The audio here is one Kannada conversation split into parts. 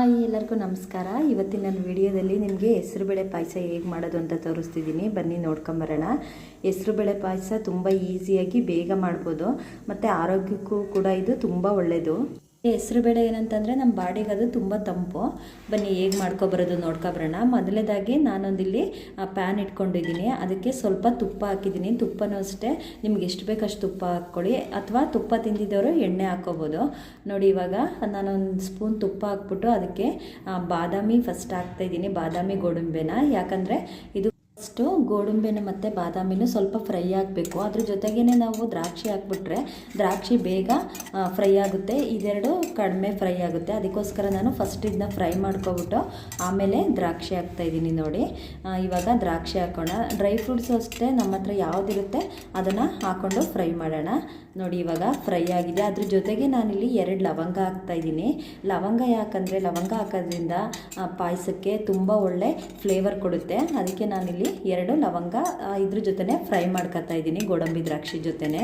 ಹಾಯ್, ಎಲ್ಲರಿಗೂ ನಮಸ್ಕಾರ. ಇವತ್ತಿನ ನನ್ನ ವಿಡಿಯೋದಲ್ಲಿ ನಿಮಗೆ ಹೆಸರುಬೇಳೆ ಪಾಯಸ ಹೇಗೆ ಮಾಡೋದು ಅಂತ ತೋರಿಸ್ತಿದ್ದೀನಿ. ಬನ್ನಿ ನೋಡ್ಕೊಂಬರೋಣ ಹೆಸರುಬೇಳೆ ಪಾಯಸ ತುಂಬ ಈಸಿಯಾಗಿ ಬೇಗ ಮಾಡ್ಬೋದು. ಮತ್ತು ಆರೋಗ್ಯಕ್ಕೂ ಕೂಡ ಇದು ತುಂಬ ಒಳ್ಳೆಯದು ಹೆಸರುಬೇಳೆ ಏನಂತಂದರೆ ನಮ್ಮ ಬಾಡಿಗೆ ಅದು ತುಂಬ ತಂಪು. ಬನ್ನಿ ಹೇಗೆ ಮಾಡ್ಕೊಬರೋದು ನೋಡ್ಕೊಬರೋಣ ಮೊದಲೇದಾಗಿ ನಾನೊಂದಿಲ್ಲಿ ಪ್ಯಾನ್ ಇಟ್ಕೊಂಡಿದ್ದೀನಿ. ಅದಕ್ಕೆ ಸ್ವಲ್ಪ ತುಪ್ಪ ಹಾಕಿದ್ದೀನಿ. ತುಪ್ಪನೂ ಅಷ್ಟೇ. ನಿಮ್ಗೆ ಎಷ್ಟು ಬೇಕಷ್ಟು ತುಪ್ಪ ಹಾಕ್ಕೊಳ್ಳಿ. ಅಥವಾ ತುಪ್ಪ ತಿಂದಿದ್ದವರು ಎಣ್ಣೆ ಹಾಕ್ಕೋಬೋದು. ನೋಡಿ ಇವಾಗ ನಾನೊಂದು ಸ್ಪೂನ್ ತುಪ್ಪ ಹಾಕ್ಬಿಟ್ಟು ಅದಕ್ಕೆ ಬಾದಾಮಿ ಫಸ್ಟ್ ಹಾಕ್ತಾಯಿದ್ದೀನಿ ಬಾದಾಮಿ ಗೋಡಂಬೆನ. ಯಾಕಂದರೆ ಇದು ಫಸ್ಟು ಗೋಡಂಬಿನ ಮತ್ತು ಬಾದಾಮಿನೂ ಸ್ವಲ್ಪ ಫ್ರೈ ಆಗಬೇಕು. ಅದ್ರ ಜೊತೆಗೇ ನಾವು ದ್ರಾಕ್ಷಿ ಹಾಕ್ಬಿಟ್ರೆ ದ್ರಾಕ್ಷಿ ಬೇಗ ಫ್ರೈ ಆಗುತ್ತೆ. ಇದೆರಡು ಕಡಿಮೆ ಫ್ರೈ ಆಗುತ್ತೆ. ಅದಕ್ಕೋಸ್ಕರ ನಾನು ಫಸ್ಟ್ ಇದನ್ನ ಫ್ರೈ ಮಾಡ್ಕೊಬಿಟ್ಟು ಆಮೇಲೆ ದ್ರಾಕ್ಷಿ ಹಾಕ್ತಾಯಿದ್ದೀನಿ ನೋಡಿ. ಇವಾಗ ದ್ರಾಕ್ಷಿ ಹಾಕೋಣ. ಡ್ರೈ ಫ್ರೂಟ್ಸು ಅಷ್ಟೇ ನಮ್ಮ ಹತ್ರ ಯಾವುದಿರುತ್ತೆ ಅದನ್ನು ಹಾಕ್ಕೊಂಡು ಫ್ರೈ ಮಾಡೋಣ. ನೋಡಿ ಇವಾಗ ಫ್ರೈ ಆಗಿದೆ. ಅದ್ರ ಜೊತೆಗೆ ನಾನಿಲ್ಲಿ ಎರಡು ಲವಂಗ ಹಾಕ್ತಾಯಿದ್ದೀನಿ ಲವಂಗ ಯಾಕಂದರೆ ಲವಂಗ ಹಾಕೋದ್ರಿಂದ ಪಾಯಸಕ್ಕೆ ತುಂಬ ಒಳ್ಳೆ ಫ್ಲೇವರ್ ಕೊಡುತ್ತೆ. ಅದಕ್ಕೆ ನಾನಿಲ್ಲಿ ಎರಡು ಲವಂಗ ಇದ್ರ ಜೊತೆನೆ ಫ್ರೈ ಮಾಡ್ಕೊತಾ ಇದ್ದೀನಿ ಗೋಡಂಬಿ ದ್ರಾಕ್ಷಿ ಜೊತೆನೆ.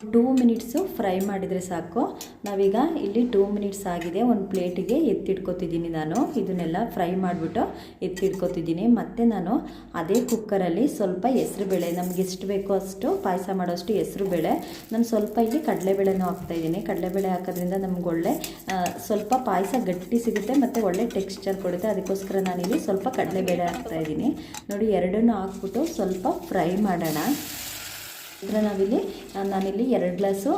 ಟೂ ಮಿನಿಟ್ಸು ಫ್ರೈ ಮಾಡಿದರೆ ಸಾಕು. ನಾವೀಗ ಇಲ್ಲಿ ಟೂ ಮಿನಿಟ್ಸ್ ಆಗಿದೆ. ಒಂದು ಪ್ಲೇಟಿಗೆ ಎತ್ತಿಟ್ಕೊತಿದ್ದೀನಿ ನಾನು. ಇದನ್ನೆಲ್ಲ ಫ್ರೈ ಮಾಡಿಬಿಟ್ಟು ಎತ್ತಿಟ್ಕೊತಿದ್ದೀನಿ. ಮತ್ತು ನಾನು ಅದೇ ಕುಕ್ಕರಲ್ಲಿ ಸ್ವಲ್ಪ ಹೆಸ್ರುಬೇಳೆ, ನಮ್ಗೆ ಎಷ್ಟು ಬೇಕೋ ಅಷ್ಟು, ಪಾಯಸ ಮಾಡೋಷ್ಟು ಹೆಸ್ರುಬೇಳೆ. ನಾನು ಸ್ವಲ್ಪ ಇಲ್ಲಿ ಕಡಲೆಬೇಳೆನೂ ಹಾಕ್ತಾಯಿದ್ದೀನಿ. ಕಡಲೆಬೇಳೆ ಹಾಕೋದ್ರಿಂದ ನಮ್ಗೆ ಒಳ್ಳೆ ಸ್ವಲ್ಪ ಪಾಯಸ ಗಟ್ಟಿ ಸಿಗುತ್ತೆ ಮತ್ತು ಒಳ್ಳೆ ಟೆಕ್ಸ್ಚರ್ ಕೊಡುತ್ತೆ. ಅದಕ್ಕೋಸ್ಕರ ನಾನಿಲ್ಲಿ ಸ್ವಲ್ಪ ಕಡಲೆಬೇಳೆ ಹಾಕ್ತಾಯಿದ್ದೀನಿ. ನೋಡಿ, ಎರಡನ್ನೂ ಹಾಕ್ಬಿಟ್ಟು ಸ್ವಲ್ಪ ಫ್ರೈ ಮಾಡೋಣ. ಇದ್ರೆ ನಾವಿಲ್ಲಿ ನಾನಿಲ್ಲಿ ಎರಡು ಗ್ಲಾಸು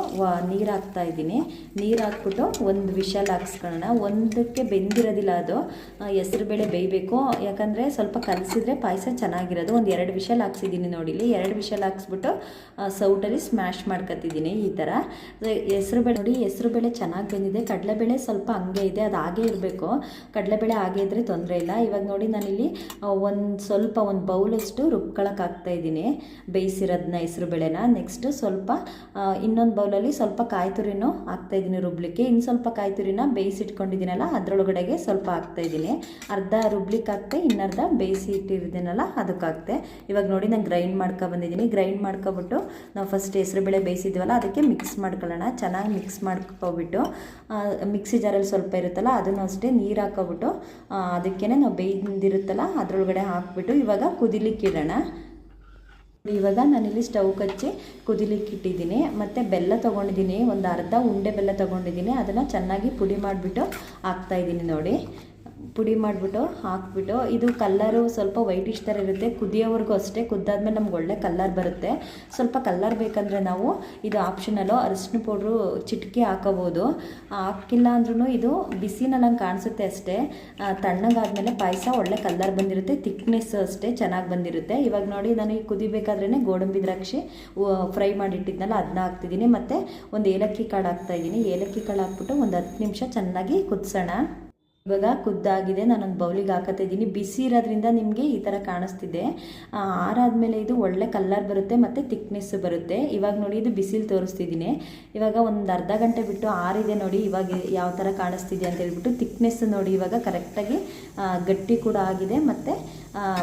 ನೀರು ಹಾಕ್ತಾ ಇದ್ದೀನಿ. ನೀರು ಹಾಕ್ಬಿಟ್ಟು ಒಂದು ವಿಷಲ್ ಹಾಕ್ಸ್ಕೊಳ್ಳೋಣ. ಒಂದಕ್ಕೆ ಬೆಂದಿರೋದಿಲ್ಲ ಅದು. ಹೆಸರುಬೇಳೆ ಬೇಯಬೇಕು. ಯಾಕಂದರೆ ಸ್ವಲ್ಪ ಕಲಸಿದ್ರೆ ಪಾಯಸ ಚೆನ್ನಾಗಿರೋದು. ಒಂದು ಎರಡು ವಿಷಲ್ ಹಾಕ್ಸಿದ್ದೀನಿ ನೋಡಿ ಇಲ್ಲಿ ಎರಡು ವಿಷಲ್ ಹಾಕ್ಸ್ಬಿಟ್ಟು ಸೌಟಲ್ಲಿ ಸ್ಮ್ಯಾಶ್ ಮಾಡ್ಕೊತಿದ್ದೀನಿ ಈ ಥರ ಹೆಸರುಬೇಳೆ ನೋಡಿ ಹೆಸರುಬೇಳೆ ಚೆನ್ನಾಗಿ ಬೆಂದಿದೆ. ಕಡಲೆಬೇಳೆ ಸ್ವಲ್ಪ ಹಂಗೆ ಇದೆ. ಅದು ಹಾಗೇ ಇರಬೇಕು. ಕಡಲೆಬೇಳೆ ಹಾಗೆ ಇದ್ದರೆ ತೊಂದರೆ ಇಲ್ಲ. ಇವಾಗ ನೋಡಿ ನಾನಿಲ್ಲಿ ಒಂದು ಸ್ವಲ್ಪ ಒಂದು ಬೌಲಷ್ಟು ರುಬ್ಕೊಳಕ್ಕೆ ಹಾಕ್ತಾಯಿದ್ದೀನಿ ಬೇಯಿಸಿರೋದನ್ನ ಹೆಸ್ರು ಬೇಳೆನ. ನೆಕ್ಸ್ಟು ಸ್ವಲ್ಪ ಇನ್ನೊಂದು ಬೌಲಲ್ಲಿ ಸ್ವಲ್ಪ ಕಾಯಿ ತುರಿನೂ ಹಾಕ್ತಾ ಇದ್ದೀನಿ ರುಬ್ಲಿಕ್ಕೆ. ಇನ್ನು ಸ್ವಲ್ಪ ಕಾಯಿ ತುರಿನ ಬೇಯಿಸಿಟ್ಕೊಂಡಿದ್ದೀನಲ್ಲ, ಅದರೊಳಗಡೆಗೆ ಸ್ವಲ್ಪ ಹಾಕ್ತಾ ಇದ್ದೀನಿ ಅರ್ಧ ರುಬ್ಲಿಕ್ಕೆ ಹಾಕ್ತೆ, ಇನ್ನರ್ಧ ಬೇಯಿಸಿ ಅದಕ್ಕೆ ಹಾಕ್ತೆ ಇವಾಗ ನೋಡಿ ನಾನು ಗ್ರೈಂಡ್ ಮಾಡ್ಕೊ ಬಂದಿದ್ದೀನಿ. ಗ್ರೈಂಡ್ ಮಾಡ್ಕೊಬಿಟ್ಟು ನಾವು ಫಸ್ಟ್ ಹೆಸರುಬೇಳೆ ಬೇಯಿಸಿದ್ವಲ್ಲ, ಅದಕ್ಕೆ ಮಿಕ್ಸ್ ಮಾಡ್ಕೊಳ್ಳೋಣ. ಚೆನ್ನಾಗಿ ಮಿಕ್ಸ್ ಮಾಡ್ಕೊಬಿಟ್ಟು ಮಿಕ್ಸಿ ಜಾರಲ್ಲಿ ಸ್ವಲ್ಪ ಇರುತ್ತಲ್ಲ, ಅದನ್ನು ಅಷ್ಟೇ ನೀರು ಹಾಕೊಬಿಟ್ಟು ಅದಕ್ಕೇ ನಾವು ಬೇಯ್ದಿರುತ್ತಲ್ಲ, ಅದರೊಳಗಡೆ ಹಾಕ್ಬಿಟ್ಟು ಇವಾಗ ಕುದಿಲಿಕ್ಕೆ ಇಡೋಣ. ಇವಾಗ ನಾನಿಲ್ಲಿ ಸ್ಟವ್ ಕಚ್ಚಿ ಕುದಿಲಿಕ್ಕೆ ಇಟ್ಟಿದ್ದೀನಿ. ಮತ್ತು ಬೆಲ್ಲ ತೊಗೊಂಡಿದ್ದೀನಿ. ಒಂದು ಅರ್ಧ ಉಂಡೆ ಬೆಲ್ಲ ತೊಗೊಂಡಿದ್ದೀನಿ. ಅದನ್ನು ಚೆನ್ನಾಗಿ ಪುಡಿ ಮಾಡಿಬಿಟ್ಟು ಹಾಕ್ತಾಯಿದ್ದೀನಿ ನೋಡಿ. ಪುಡಿ ಮಾಡಿಬಿಟ್ಟು ಹಾಕ್ಬಿಟ್ಟು, ಇದು ಕಲ್ಲರು ಸ್ವಲ್ಪ ವೈಟಿಶ್ ಥರ ಇರುತ್ತೆ. ಕುದಿಯೋವರೆಗೂ ಅಷ್ಟೇ, ಕುದ್ದಾದ್ಮೇಲೆ ನಮ್ಗೆ ಒಳ್ಳೆ ಕಲ್ಲರ್ ಬರುತ್ತೆ. ಸ್ವಲ್ಪ ಕಲ್ಲರ್ ಬೇಕಂದರೆ ನಾವು ಇದು ಆಪ್ಷನಲ್ಲು ಅರಿಶಿನ ಪೌಡ್ರು ಚಿಟಿಕೆ ಹಾಕೋಬೋದು. ಹಾಕಿಲ್ಲ ಅಂದ್ರೂ ಇದು ಬಿಸಿನಲ್ಲಂಗೆ ಕಾಣಿಸುತ್ತೆ ಅಷ್ಟೇ. ತಣ್ಣಗಾದ್ಮೇಲೆ ಪಾಯಸ ಒಳ್ಳೆ ಕಲ್ಲರ್ ಬಂದಿರುತ್ತೆ. ತಿಕ್ನೆಸ್ ಅಷ್ಟೇ ಚೆನ್ನಾಗಿ ಬಂದಿರುತ್ತೆ. ಇವಾಗ ನೋಡಿ ನನಗೆ ಕುದಿಬೇಕಾದ್ರೇ ಗೋಡಂಬಿ ದ್ರಾಕ್ಷಿ ಫ್ರೈ ಮಾಡಿಟ್ಟಿದ್ನಲ್ಲ ಅದನ್ನ ಹಾಕ್ತಿದ್ದೀನಿ. ಮತ್ತು ಒಂದು ಏಲಕ್ಕಿ ಕಾಳು ಹಾಕ್ತಾಯಿದ್ದೀನಿ ಏಲಕ್ಕಿ ಕಾಳು ಹಾಕ್ಬಿಟ್ಟು ಒಂದು ಹತ್ತು ನಿಮಿಷ ಚೆನ್ನಾಗಿ ಕುದಿಸೋಣ. ಇವಾಗ ಕುದ್ದಾಗಿದೆ ನಾನೊಂದು ಬೌಲಿಗೆ ಹಾಕತ್ತಾ ಇದ್ದೀನಿ. ಬಿಸಿ ಇರೋದ್ರಿಂದ ನಿಮಗೆ ಈ ಥರ ಕಾಣಿಸ್ತಿದೆ. ಆರಾದಮೇಲೆ ಇದು ಒಳ್ಳೆ ಕಲ್ಲರ್ ಬರುತ್ತೆ ಮತ್ತು ತಿಕ್ನೆಸ್ ಬರುತ್ತೆ. ಇವಾಗ ನೋಡಿ ಇದು ಬಿಸಿಲು ತೋರಿಸ್ತಿದ್ದೀನಿ. ಇವಾಗ ಒಂದು ಅರ್ಧ ಗಂಟೆ ಬಿಟ್ಟು ಆರಿದೆ ನೋಡಿ, ಇವಾಗ ಯಾವ ಥರ ಕಾಣಿಸ್ತಿದೆ ಅಂತ ಹೇಳ್ಬಿಟ್ಟು ತಿಕ್ನೆಸ್ ನೋಡಿ ಇವಾಗ ಕರೆಕ್ಟಾಗಿ ಗಟ್ಟಿ ಕೂಡ ಆಗಿದೆ ಮತ್ತು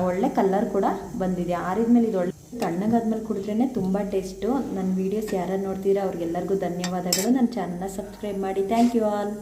ಒಳ್ಳೆ ಕಲ್ಲರ್ ಕೂಡ ಬಂದಿದೆ. ಆರಿದ್ಮೇಲೆ ಇದು ಒಳ್ಳೆ ತಣ್ಣಗಾದ್ಮೇಲೆ ಕುಡಿದ್ರೇ ತುಂಬ ಟೇಸ್ಟು. ನನ್ನ ವೀಡಿಯೋಸ್ ಯಾರು ನೋಡ್ತೀರಾ ಅವ್ರಿಗೆಲ್ಲರಿಗೂ ಧನ್ಯವಾದಗಳು. ನನ್ನ ಚಾನಲ್ನ ಸಬ್ಸ್ಕ್ರೈಬ್ ಮಾಡಿ. Thank you all